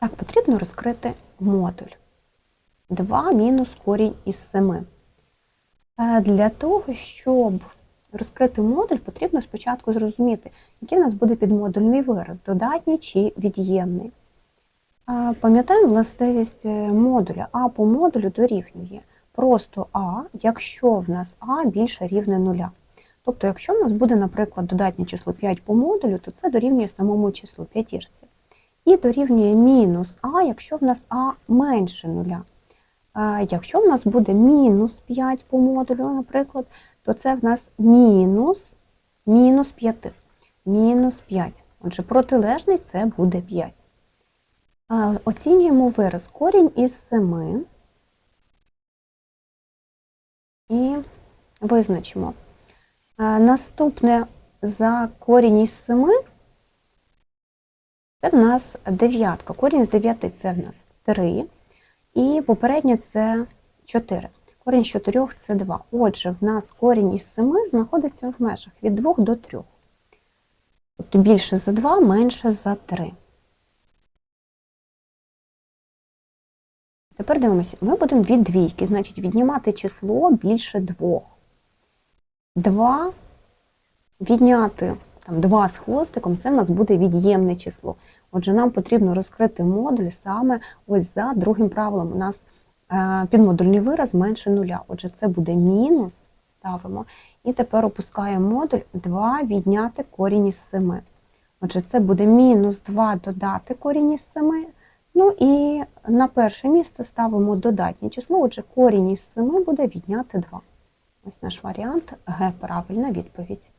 Так, потрібно розкрити модуль. 2 мінус корінь із 7. Е, Для того, щоб розкрити модуль, потрібно спочатку зрозуміти, який в нас буде підмодульний вираз, додатній чи від'ємний. Е, Пам'ятаємо властивість е, модуля. А по модулю дорівнює просто А, якщо в нас А більше рівне нуля. Тобто, якщо в нас буде, наприклад, додатнє число 5 по модулю, то це дорівнює самому числу п'ятірці. І дорівнює мінус А, якщо в нас А менше нуля. Якщо в нас буде мінус 5 по модулю, наприклад, то це в нас мінус, мінус 5. Мінус 5. Отже, протилежний це буде 5. Оцінюємо вираз корінь із 7 і визначимо. Наступне за корінь із 7 це в нас дев'ятка. Корінь з 9 це в нас 3. І попереднє це 4. Корінь з 4 це 2. Отже, в нас корінь із 7 знаходиться в межах від 2 до 3. Тобто більше за 2, менше за 3. Тепер дивимося, ми будемо від двійки, значить віднімати число більше 2. 2 відняти там, 2 з хвостиком, це в нас буде від'ємне число. Отже, нам потрібно розкрити модуль саме ось за другим правилом. У нас е, підмодульний вираз менше нуля. Отже, це буде мінус, ставимо. І тепер опускаємо модуль 2 відняти корінь із 7. Отже, це буде мінус 2 додати корінь із 7. Ну і на перше місце ставимо додатнє число, отже, корінь із 7 буде відняти 2. Ось наш варіант Г правильна відповідь.